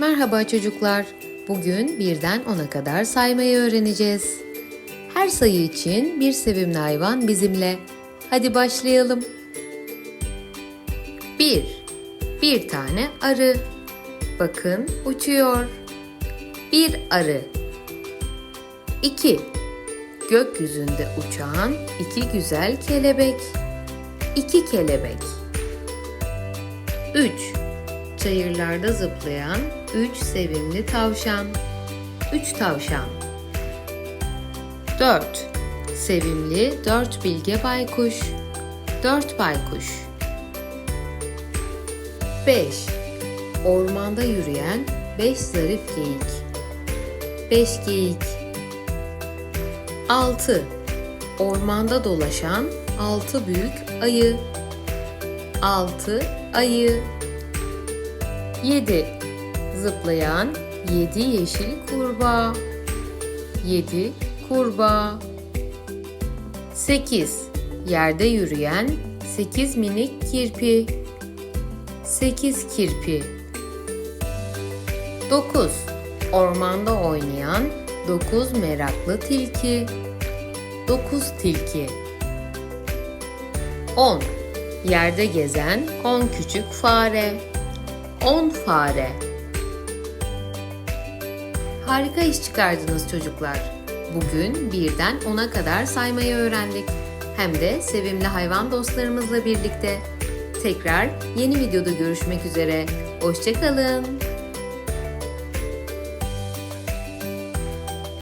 Merhaba çocuklar. Bugün birden ona kadar saymayı öğreneceğiz. Her sayı için bir sevimli hayvan bizimle. Hadi başlayalım. 1. Bir tane arı. Bakın uçuyor. Bir arı. 2. Gökyüzünde uçan iki güzel kelebek. İki kelebek. 3. Çayırlarda zıplayan üç sevimli tavşan. Üç tavşan. 4. Sevimli dört bilge baykuş. Dört baykuş. 5. Ormanda yürüyen beş zarif geyik. Beş geyik. 6. Ormanda dolaşan altı büyük ayı. Altı ayı. 7. Zıplayan 7 yeşil kurbağa. 7 kurbağa. 8. Yerde yürüyen 8 minik kirpi. 8 kirpi. 9. Ormanda oynayan 9 meraklı tilki. 9 tilki. 10. Yerde gezen 10 küçük fare. 10 fare. Harika iş çıkardınız çocuklar. Bugün birden 10'a kadar saymayı öğrendik. Hem de sevimli hayvan dostlarımızla birlikte. Tekrar yeni videoda görüşmek üzere. Hoşçakalın.